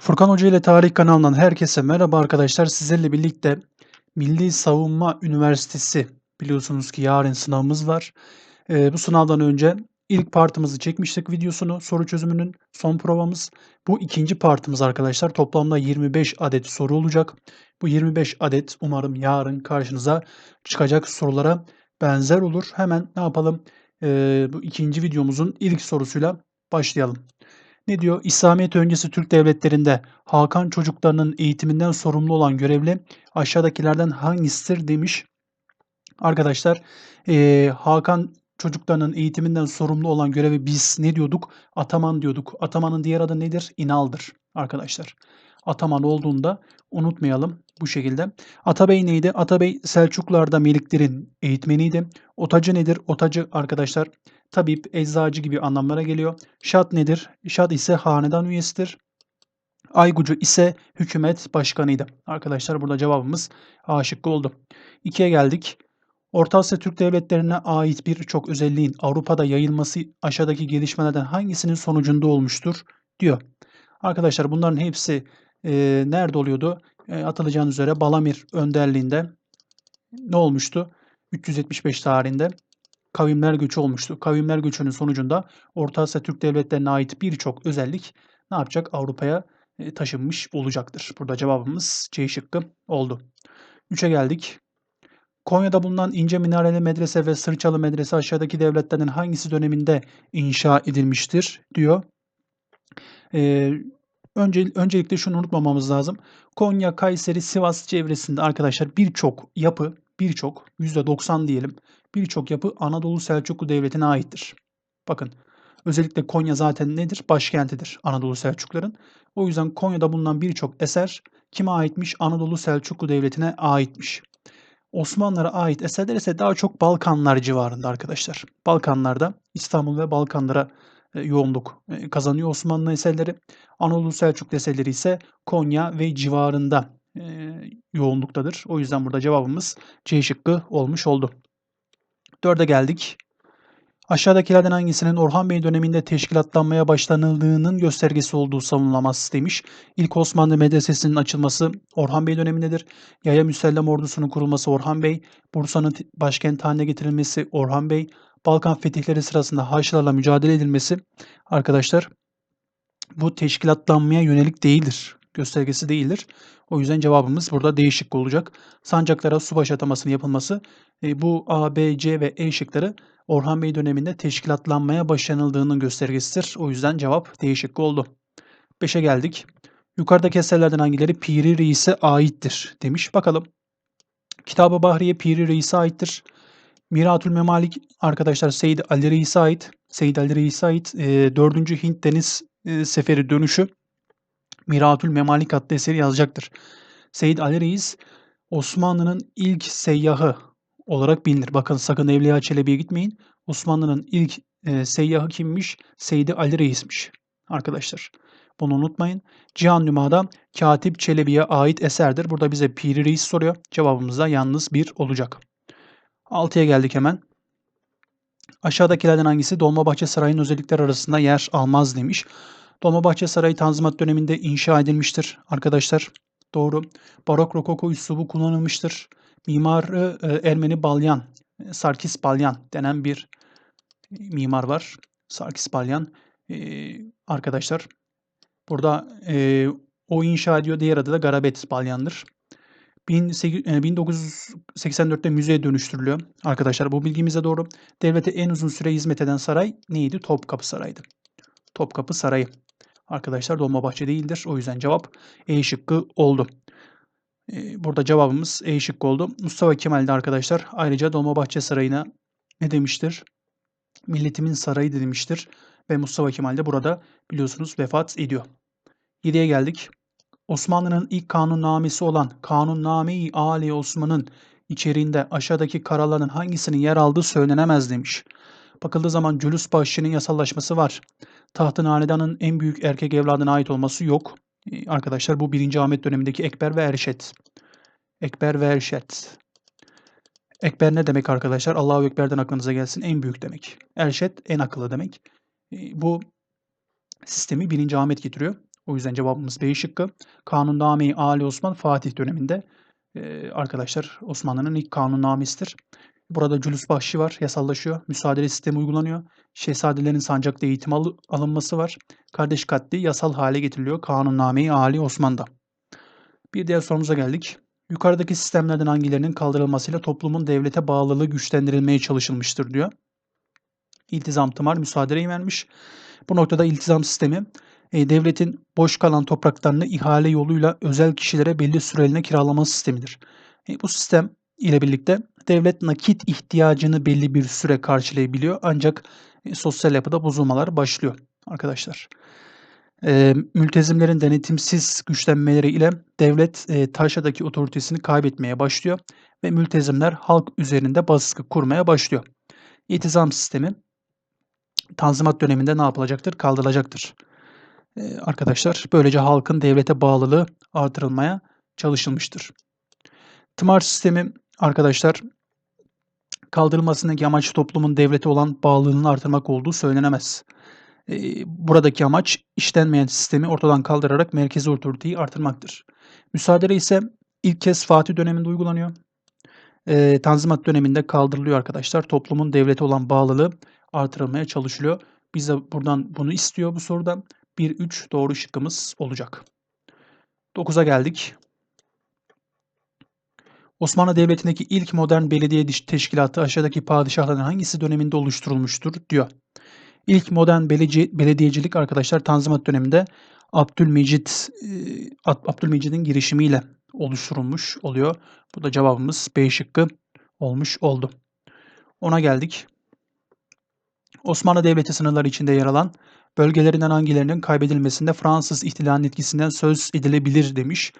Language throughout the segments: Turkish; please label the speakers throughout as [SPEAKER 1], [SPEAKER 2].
[SPEAKER 1] Furkan Hoca ile Tarih kanalından herkese merhaba arkadaşlar. Sizlerle birlikte Milli Savunma Üniversitesi biliyorsunuz ki yarın sınavımız var. Ee, bu sınavdan önce ilk partımızı çekmiştik videosunu soru çözümünün son provamız. Bu ikinci partımız arkadaşlar. Toplamda 25 adet soru olacak. Bu 25 adet umarım yarın karşınıza çıkacak sorulara benzer olur. Hemen ne yapalım? Ee, bu ikinci videomuzun ilk sorusuyla başlayalım. Ne diyor? İslamiyet öncesi Türk devletlerinde Hakan çocuklarının eğitiminden sorumlu olan görevli aşağıdakilerden hangisidir demiş. Arkadaşlar eee, Hakan çocuklarının eğitiminden sorumlu olan görevi biz ne diyorduk? Ataman diyorduk. Atamanın diğer adı nedir? İnal'dır arkadaşlar. Ataman olduğunda unutmayalım bu şekilde. Atabey neydi? Atabey Selçuklularda Meliklerin eğitmeniydi. Otacı nedir? Otacı arkadaşlar tabip, eczacı gibi anlamlara geliyor. Şad nedir? Şad ise hanedan üyesidir. Aygucu ise hükümet başkanıydı. Arkadaşlar burada cevabımız A şıkkı oldu. 2'ye geldik. Orta Asya Türk devletlerine ait birçok özelliğin Avrupa'da yayılması aşağıdaki gelişmelerden hangisinin sonucunda olmuştur diyor. Arkadaşlar bunların hepsi e, nerede oluyordu? E, hatırlayacağınız üzere Balamir önderliğinde ne olmuştu? 375 tarihinde kavimler göçü olmuştu. Kavimler göçünün sonucunda Orta Asya Türk devletlerine ait birçok özellik ne yapacak? Avrupa'ya e, taşınmış olacaktır. Burada cevabımız C şıkkı oldu. 3'e geldik. Konya'da bulunan İnce Minareli Medrese ve Sırçalı Medrese aşağıdaki devletlerden hangisi döneminde inşa edilmiştir diyor. Ee, önce, öncelikle şunu unutmamamız lazım. Konya, Kayseri, Sivas çevresinde arkadaşlar birçok yapı, birçok %90 diyelim birçok yapı Anadolu Selçuklu Devleti'ne aittir. Bakın özellikle Konya zaten nedir? Başkentidir Anadolu Selçukluların. O yüzden Konya'da bulunan birçok eser kime aitmiş? Anadolu Selçuklu Devleti'ne aitmiş. Osmanlılara ait eserler ise daha çok Balkanlar civarında arkadaşlar. Balkanlarda İstanbul ve Balkanlara yoğunluk e, kazanıyor Osmanlı eserleri. Anadolu Selçuklu eserleri ise Konya ve civarında e, yoğunluktadır. O yüzden burada cevabımız C şıkkı olmuş oldu. Dörde geldik. Aşağıdakilerden hangisinin Orhan Bey döneminde teşkilatlanmaya başlanıldığının göstergesi olduğu savunulamaz demiş. İlk Osmanlı medresesinin açılması Orhan Bey dönemindedir. Yaya Müsellem ordusunun kurulması Orhan Bey, Bursa'nın başkent haline getirilmesi Orhan Bey, Balkan fetihleri sırasında Haçlılarla mücadele edilmesi arkadaşlar bu teşkilatlanmaya yönelik değildir. Göstergesi değildir. O yüzden cevabımız burada değişik olacak. Sancaklara subaşı atamasının yapılması e, bu A, B, C ve E şıkları Orhan Bey döneminde teşkilatlanmaya başlanıldığının göstergesidir. O yüzden cevap değişik oldu. 5'e geldik. Yukarıdaki eserlerden hangileri Piri Reis'e aittir demiş. Bakalım. Kitab-ı Bahriye Piri Reis'e aittir. Miratül Memalik arkadaşlar Seyyid Ali Reis'e ait. Seyyid Ali Reis'e ait e, 4. Hint Deniz e, Seferi dönüşü Miratül Memalik adlı eseri yazacaktır. Seyyid Ali Reis Osmanlı'nın ilk seyyahı olarak bilinir. Bakın sakın Evliya Çelebi'ye gitmeyin. Osmanlı'nın ilk e, seyyahı kimmiş? Seyyid Ali Reis'miş arkadaşlar. Bunu unutmayın. Cihan Nüma'da Katip Çelebi'ye ait eserdir. Burada bize Piri Reis soruyor. Cevabımız da yalnız bir olacak. 6'ya geldik hemen. Aşağıdakilerden hangisi Dolmabahçe Sarayı'nın özellikler arasında yer almaz demiş. Dolmabahçe Sarayı Tanzimat döneminde inşa edilmiştir arkadaşlar. Doğru. Barok rokoko üslubu kullanılmıştır. Mimarı e, Ermeni Balyan, Sarkis Balyan denen bir mimar var. Sarkis Balyan e, arkadaşlar. Burada e, o inşa ediyor. Diğer adı da Garabet Balyan'dır. 1984'te müzeye dönüştürülüyor. Arkadaşlar bu bilgimize doğru. Devlete en uzun süre hizmet eden saray neydi? Topkapı Sarayı'dı. Topkapı Sarayı. Arkadaşlar Dolmabahçe değildir. O yüzden cevap E şıkkı oldu. Burada cevabımız E şıkkı oldu. Mustafa Kemal de arkadaşlar ayrıca Dolmabahçe Sarayı'na ne demiştir? Milletimin sarayı demiştir. Ve Mustafa Kemal de burada biliyorsunuz vefat ediyor. 7'ye geldik. Osmanlı'nın ilk kanunnamesi olan Kanunname-i Ali Osman'ın içeriğinde aşağıdaki karaların hangisinin yer aldığı söylenemez demiş. Bakıldığı zaman Cülüs Bahşi'nin yasallaşması var. Tahtın hanedanın en büyük erkek evladına ait olması yok. Ee, arkadaşlar bu 1. Ahmet dönemindeki Ekber ve Erşet. Ekber ve Erşet. Ekber ne demek arkadaşlar? Allahu Ekber'den aklınıza gelsin. En büyük demek. Erşet en akıllı demek. Ee, bu sistemi 1. Ahmet getiriyor. O yüzden cevabımız B şıkkı. Kanunname-i Ali Osman Fatih döneminde e, arkadaşlar Osmanlı'nın ilk kanunnamesidir. Burada cülüs bahşi var, yasallaşıyor. Müsaade sistemi uygulanıyor. Şehzadelerin sancakta eğitim al- alınması var. Kardeş katli yasal hale getiriliyor Kanunname-i Ali Osman'da. Bir diğer sorumuza geldik. Yukarıdaki sistemlerden hangilerinin kaldırılmasıyla toplumun devlete bağlılığı güçlendirilmeye çalışılmıştır diyor. İltizam tımar müsaadeyi vermiş. Bu noktada iltizam sistemi e, devletin boş kalan topraklarını ihale yoluyla özel kişilere belli süreliğine kiralama sistemidir. E, bu sistem ile birlikte devlet nakit ihtiyacını belli bir süre karşılayabiliyor ancak e, sosyal yapıda bozulmalar başlıyor arkadaşlar. E, mültezimlerin denetimsiz güçlenmeleri ile devlet e, taşradaki otoritesini kaybetmeye başlıyor ve mültezimler halk üzerinde baskı kurmaya başlıyor. İtizam sistemi Tanzimat döneminde ne yapılacaktır? Kaldırılacaktır. Ee, arkadaşlar böylece halkın devlete bağlılığı artırılmaya çalışılmıştır. Tımar sistemi arkadaşlar kaldırılmasındaki amaç toplumun devlete olan bağlılığını artırmak olduğu söylenemez. Ee, buradaki amaç işlenmeyen sistemi ortadan kaldırarak merkezi otoriteyi artırmaktır. Müsaade ise ilk kez Fatih döneminde uygulanıyor. Ee, Tanzimat döneminde kaldırılıyor arkadaşlar. Toplumun devlete olan bağlılığı artırılmaya çalışılıyor. Biz de buradan bunu istiyor bu soruda. 1-3 doğru şıkkımız olacak. 9'a geldik. Osmanlı Devleti'ndeki ilk modern belediye teşkilatı aşağıdaki padişahların hangisi döneminde oluşturulmuştur diyor. İlk modern belediye, belediyecilik arkadaşlar Tanzimat döneminde Abdülmecit e, Abdülmecid'in girişimiyle oluşturulmuş oluyor. Bu da cevabımız B şıkkı olmuş oldu. Ona geldik. Osmanlı Devleti sınırları içinde yer alan bölgelerinden hangilerinin kaybedilmesinde Fransız ihtilalinin etkisinden söz edilebilir demiş.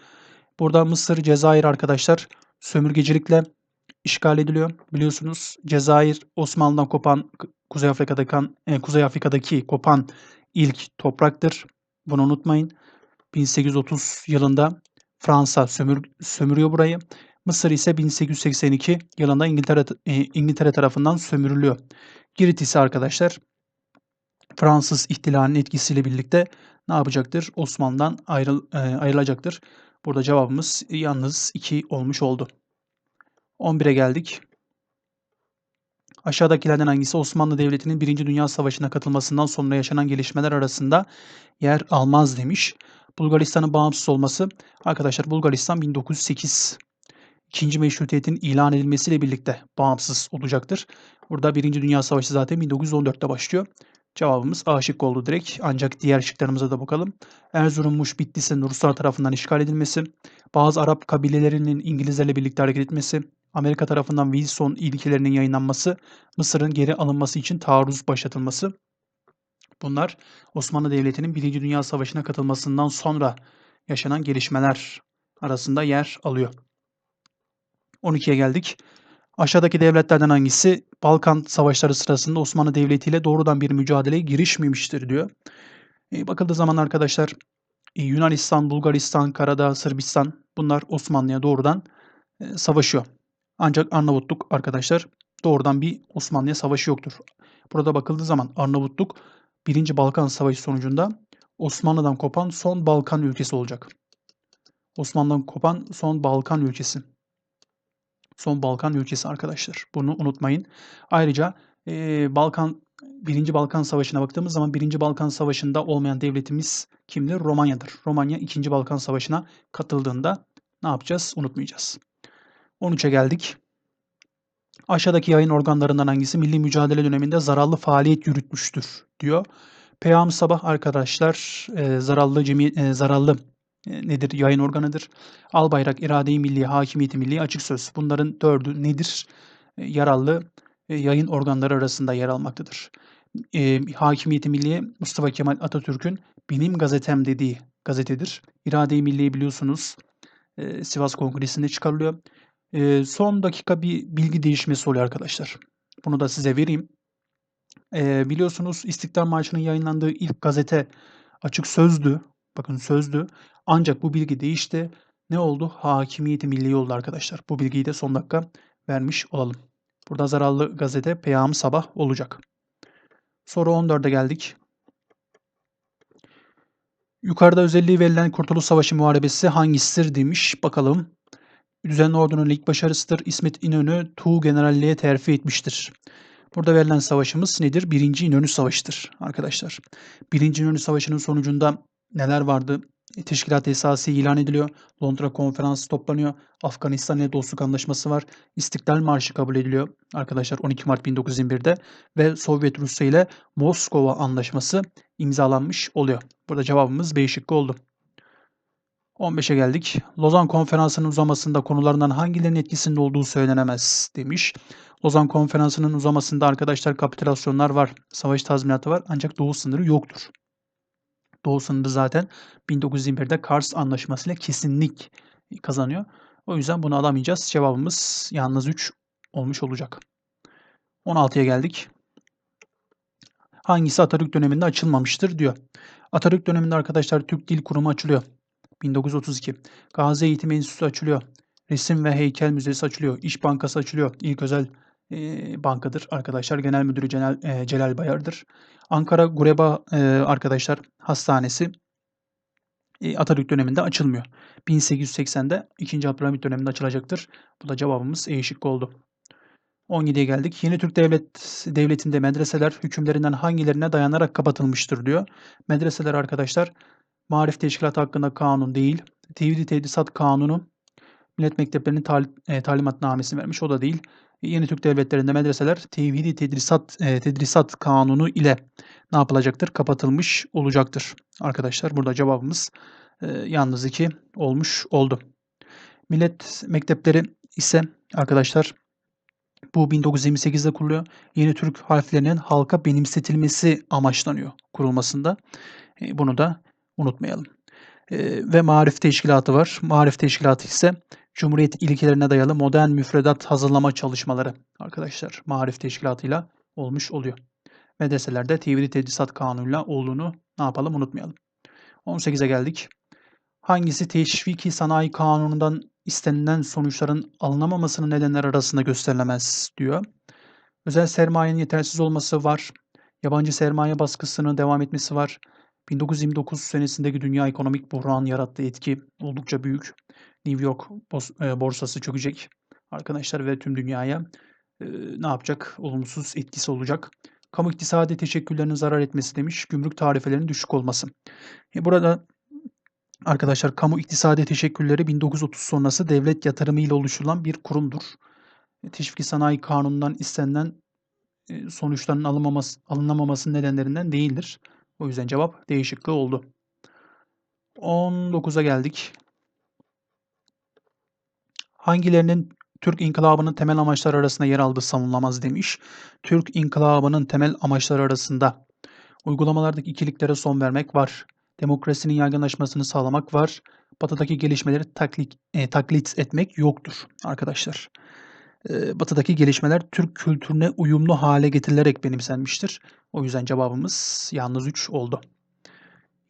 [SPEAKER 1] Burada Mısır, Cezayir arkadaşlar sömürgecilikle işgal ediliyor. Biliyorsunuz Cezayir Osmanlı'dan kopan Kuzey Afrika'daki, e, Kuzey Afrika'daki kopan ilk topraktır. Bunu unutmayın. 1830 yılında Fransa sömür, sömürüyor burayı. Mısır ise 1882 yılında İngiltere, e, İngiltere tarafından sömürülüyor. Girit ise arkadaşlar Fransız ihtilalinin etkisiyle birlikte ne yapacaktır? Osmanlı'dan ayrıl, e, ayrılacaktır. Burada cevabımız yalnız 2 olmuş oldu. 11'e geldik. Aşağıdakilerden hangisi Osmanlı Devleti'nin 1. Dünya Savaşı'na katılmasından sonra yaşanan gelişmeler arasında yer almaz demiş. Bulgaristan'ın bağımsız olması arkadaşlar Bulgaristan 1908 ikinci meşrutiyetin ilan edilmesiyle birlikte bağımsız olacaktır. Burada Birinci Dünya Savaşı zaten 1914'te başlıyor. Cevabımız A şıkkı oldu direkt. Ancak diğer şıklarımıza da bakalım. Erzurummuş Bitlis'in Ruslar tarafından işgal edilmesi, bazı Arap kabilelerinin İngilizlerle birlikte hareket etmesi, Amerika tarafından Wilson ilkelerinin yayınlanması, Mısır'ın geri alınması için taarruz başlatılması. Bunlar Osmanlı Devleti'nin Birinci Dünya Savaşı'na katılmasından sonra yaşanan gelişmeler arasında yer alıyor. 12'ye geldik. Aşağıdaki devletlerden hangisi Balkan savaşları sırasında Osmanlı Devleti ile doğrudan bir mücadeleye girişmemiştir diyor. E, bakıldığı zaman arkadaşlar e, Yunanistan, Bulgaristan, Karadağ, Sırbistan bunlar Osmanlı'ya doğrudan e, savaşıyor. Ancak Arnavutluk arkadaşlar doğrudan bir Osmanlı'ya savaşı yoktur. Burada bakıldığı zaman Arnavutluk 1. Balkan Savaşı sonucunda Osmanlı'dan kopan son Balkan ülkesi olacak. Osmanlı'dan kopan son Balkan ülkesi son Balkan ülkesi arkadaşlar. Bunu unutmayın. Ayrıca e, Balkan 1. Balkan Savaşı'na baktığımız zaman 1. Balkan Savaşı'nda olmayan devletimiz kimdir? Romanya'dır. Romanya 2. Balkan Savaşı'na katıldığında ne yapacağız? Unutmayacağız. 13'e geldik. Aşağıdaki yayın organlarından hangisi milli mücadele döneminde zararlı faaliyet yürütmüştür diyor. Peyam Sabah arkadaşlar e, zararlı cemiyet e, zararlı nedir? Yayın organıdır. Albayrak, irade-i milli, hakimiyeti milli, açık söz. Bunların dördü nedir? E, yararlı e, yayın organları arasında yer almaktadır. E, hakimiyeti milli Mustafa Kemal Atatürk'ün Benim Gazetem dediği gazetedir. İrade-i milli biliyorsunuz e, Sivas Kongresi'nde çıkarılıyor. E, son dakika bir bilgi değişmesi oluyor arkadaşlar. Bunu da size vereyim. E, biliyorsunuz İstiklal Marşı'nın yayınlandığı ilk gazete Açık Sözdü. Bakın sözdü. Ancak bu bilgi değişti. Ne oldu? Hakimiyeti milli oldu arkadaşlar. Bu bilgiyi de son dakika vermiş olalım. Burada zararlı gazete Peyam Sabah olacak. Soru 14'e geldik. Yukarıda özelliği verilen Kurtuluş Savaşı Muharebesi hangisidir demiş. Bakalım. Düzenli ordunun ilk başarısıdır. İsmet İnönü Tuğ Generalliğe terfi etmiştir. Burada verilen savaşımız nedir? Birinci İnönü Savaşı'dır arkadaşlar. Birinci İnönü Savaşı'nın sonucunda neler vardı? E, Teşkilat esası ilan ediliyor. Londra Konferansı toplanıyor. Afganistan ile dostluk anlaşması var. İstiklal Marşı kabul ediliyor arkadaşlar 12 Mart 1921'de ve Sovyet Rusya ile Moskova Anlaşması imzalanmış oluyor. Burada cevabımız B şıkkı oldu. 15'e geldik. Lozan Konferansı'nın uzamasında konularından hangilerinin etkisinde olduğu söylenemez demiş. Lozan Konferansı'nın uzamasında arkadaşlar kapitülasyonlar var, savaş tazminatı var ancak doğu sınırı yoktur. Doğu sınırı zaten 1921'de Kars Anlaşması ile kesinlik kazanıyor. O yüzden bunu alamayacağız. Cevabımız yalnız 3 olmuş olacak. 16'ya geldik. Hangisi Atatürk döneminde açılmamıştır diyor. Atatürk döneminde arkadaşlar Türk Dil Kurumu açılıyor. 1932. Gazi Eğitim Enstitüsü açılıyor. Resim ve Heykel Müzesi açılıyor. İş Bankası açılıyor. İlk özel bankadır arkadaşlar. Genel Müdürü Celal, e, Celal Bayar'dır. Ankara Gureba e, arkadaşlar hastanesi e, Atatürk döneminde açılmıyor. 1880'de 2. Abdülhamit döneminde açılacaktır. Bu da cevabımız E şıkkı oldu. 17'ye geldik. Yeni Türk Devlet Devleti'nde medreseler hükümlerinden hangilerine dayanarak kapatılmıştır diyor. Medreseler arkadaşlar Marif Teşkilatı hakkında kanun değil. Tevhid-i Tedrisat Kanunu Millet Mekteplerinin tal e, talimatnamesini vermiş. O da değil. Yeni Türk devletlerinde medreseler Tevhid-i Tedrisat, e, Tedrisat Kanunu ile ne yapılacaktır? Kapatılmış olacaktır. Arkadaşlar burada cevabımız e, yalnız iki olmuş oldu. Millet mektepleri ise arkadaşlar bu 1928'de kuruluyor. Yeni Türk harflerinin halka benimsetilmesi amaçlanıyor kurulmasında. E, bunu da unutmayalım. E, ve Marif Teşkilatı var. Marif Teşkilatı ise Cumhuriyet ilkelerine dayalı modern müfredat hazırlama çalışmaları arkadaşlar Marif Teşkilatı'yla olmuş oluyor. Medreselerde tevhid tedrisat kanunuyla olduğunu ne yapalım unutmayalım. 18'e geldik. Hangisi teşviki sanayi kanunundan istenilen sonuçların alınamamasının nedenler arasında gösterilemez diyor. Özel sermayenin yetersiz olması var. Yabancı sermaye baskısının devam etmesi var. 1929 senesindeki dünya ekonomik buhran yarattığı etki oldukça büyük. New York e, borsası çökecek arkadaşlar ve tüm dünyaya e, ne yapacak? Olumsuz etkisi olacak. Kamu iktisadi teşekküllerinin zarar etmesi demiş. Gümrük tarifelerinin düşük olması. E burada arkadaşlar kamu iktisadi teşekkülleri 1930 sonrası devlet yatırımı ile oluşturulan bir kurumdur. Teşviki sanayi kanunundan istenilen sonuçların alınmaması, alınamaması nedenlerinden değildir. O yüzden cevap D şıkkı oldu. 19'a geldik. Hangilerinin Türk İnkılabı'nın temel amaçları arasında yer aldığı savunulamaz demiş. Türk İnkılabı'nın temel amaçları arasında uygulamalardaki ikiliklere son vermek var. Demokrasinin yaygınlaşmasını sağlamak var. Batıdaki gelişmeleri taklit, e, taklit etmek yoktur arkadaşlar. E, batıdaki gelişmeler Türk kültürüne uyumlu hale getirilerek benimsenmiştir. O yüzden cevabımız yalnız 3 oldu.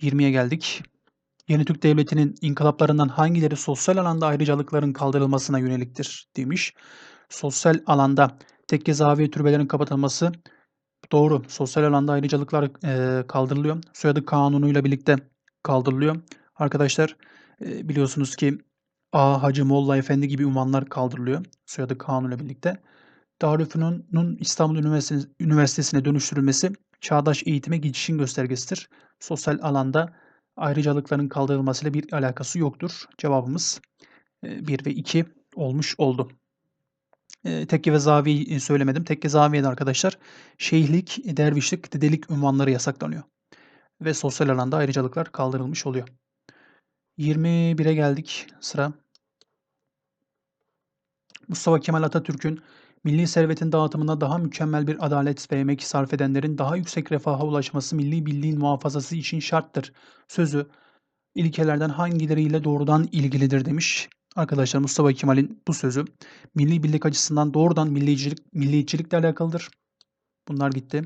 [SPEAKER 1] 20'ye geldik. Yeni Türk Devleti'nin inkılaplarından hangileri sosyal alanda ayrıcalıkların kaldırılmasına yöneliktir demiş. Sosyal alanda tekke zaviye türbelerin kapatılması doğru. Sosyal alanda ayrıcalıklar e, kaldırılıyor. Soyadı kanunuyla birlikte kaldırılıyor. Arkadaşlar e, biliyorsunuz ki A, Hacı, Molla, Efendi gibi unvanlar kaldırılıyor. Soyadı kanunuyla birlikte. Darülfünun'un İstanbul Üniversitesi'ne dönüştürülmesi çağdaş eğitime geçişin göstergesidir. Sosyal alanda ayrıcalıkların kaldırılmasıyla bir alakası yoktur. Cevabımız 1 ve 2 olmuş oldu. Tekke ve zaviyi söylemedim. Tekke zaviyede arkadaşlar şeyhlik, dervişlik, dedelik ünvanları yasaklanıyor. Ve sosyal alanda ayrıcalıklar kaldırılmış oluyor. 21'e geldik sıra. Mustafa Kemal Atatürk'ün milli servetin dağıtımında daha mükemmel bir adalet ve emek sarf edenlerin daha yüksek refaha ulaşması milli birliğin muhafazası için şarttır. Sözü ilkelerden hangileriyle doğrudan ilgilidir demiş. Arkadaşlar Mustafa Kemal'in bu sözü milli birlik açısından doğrudan milliyetçilik, milliyetçilikle alakalıdır. Bunlar gitti.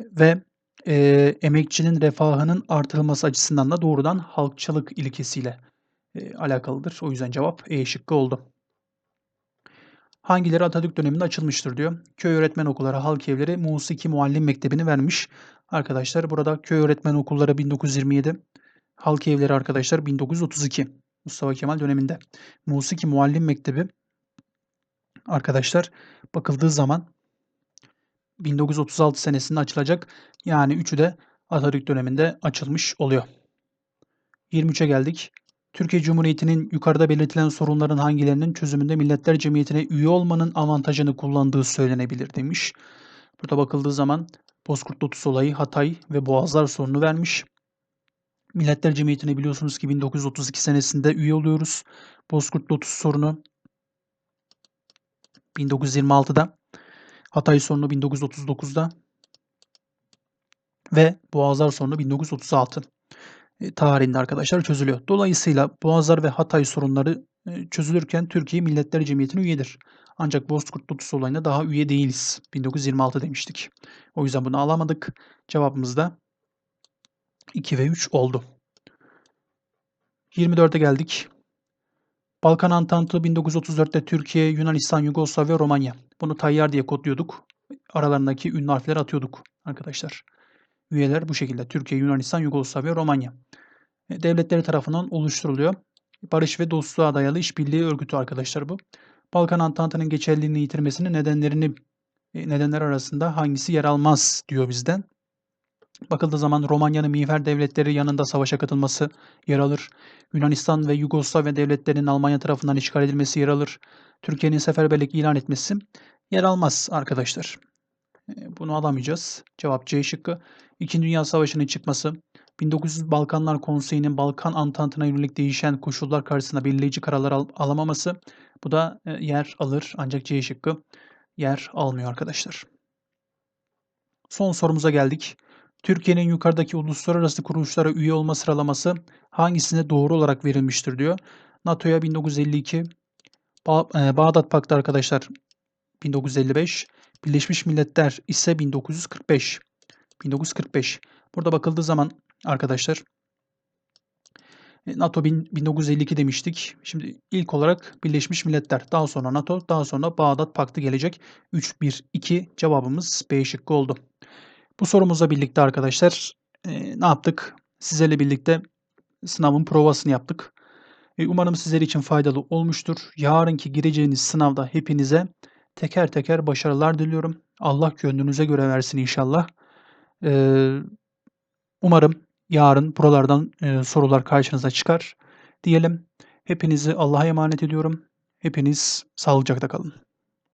[SPEAKER 1] Ve e, emekçinin refahının artırılması açısından da doğrudan halkçılık ilkesiyle e, alakalıdır. O yüzden cevap E şıkkı oldu. Hangileri Atatürk döneminde açılmıştır diyor. Köy öğretmen okulları, halk evleri, musiki muallim mektebini vermiş. Arkadaşlar burada köy öğretmen okulları 1927, Halk Evleri arkadaşlar 1932. Mustafa Kemal döneminde. Musiki Muallim Mektebi arkadaşlar bakıldığı zaman 1936 senesinde açılacak. Yani üçü de Atatürk döneminde açılmış oluyor. 23'e geldik. Türkiye Cumhuriyeti'nin yukarıda belirtilen sorunların hangilerinin çözümünde Milletler Cemiyeti'ne üye olmanın avantajını kullandığı söylenebilir demiş. Burada bakıldığı zaman Bozkurt Lotus olayı Hatay ve Boğazlar sorunu vermiş. Milletler Cemiyeti'ne biliyorsunuz ki 1932 senesinde üye oluyoruz. Bozkurt Lotus sorunu 1926'da, Hatay sorunu 1939'da ve Boğazlar sorunu 1936 e, tarihinde arkadaşlar çözülüyor. Dolayısıyla Boğazlar ve Hatay sorunları e, çözülürken Türkiye Milletler Cemiyeti'ne üyedir. Ancak Bozkurt Lotus olayında daha üye değiliz. 1926 demiştik. O yüzden bunu alamadık. Cevabımız da 2 ve 3 oldu. 24'e geldik. Balkan Antantı 1934'te Türkiye, Yunanistan, Yugoslavya, Romanya. Bunu Tayyar diye kodluyorduk. Aralarındaki ünlü harfleri atıyorduk arkadaşlar. Üyeler bu şekilde. Türkiye, Yunanistan, Yugoslavya, Romanya. E, devletleri tarafından oluşturuluyor. Barış ve dostluğa dayalı işbirliği örgütü arkadaşlar bu. Balkan Antantı'nın geçerliliğini yitirmesinin nedenlerini e, nedenler arasında hangisi yer almaz diyor bizden. Bakıldığı zaman Romanya'nın miğfer devletleri yanında savaşa katılması yer alır. Yunanistan ve Yugoslavya devletlerinin Almanya tarafından işgal edilmesi yer alır. Türkiye'nin seferberlik ilan etmesi yer almaz arkadaşlar. E, bunu alamayacağız. Cevap C şıkkı. İkinci Dünya Savaşı'nın çıkması, 1900 Balkanlar Konseyi'nin Balkan Antantı'na yönelik değişen koşullar karşısında belirleyici kararlar al alamaması bu da e, yer alır ancak C şıkkı yer almıyor arkadaşlar. Son sorumuza geldik. Türkiye'nin yukarıdaki uluslararası kuruluşlara üye olma sıralaması hangisine doğru olarak verilmiştir diyor. NATO'ya 1952, ba e, Bağdat Paktı arkadaşlar 1955, Birleşmiş Milletler ise 1945. 1945. Burada bakıldığı zaman arkadaşlar e, NATO 1952 demiştik. Şimdi ilk olarak Birleşmiş Milletler, daha sonra NATO, daha sonra Bağdat Paktı gelecek. 3-1-2 cevabımız B şıkkı oldu. Bu sorumuzla birlikte arkadaşlar e, ne yaptık? Sizlerle birlikte sınavın provasını yaptık. E, umarım sizler için faydalı olmuştur. Yarınki gireceğiniz sınavda hepinize teker teker başarılar diliyorum. Allah gönlünüze göre versin inşallah. E, umarım yarın buralardan e, sorular karşınıza çıkar diyelim. Hepinizi Allah'a emanet ediyorum. Hepiniz sağlıcakla kalın.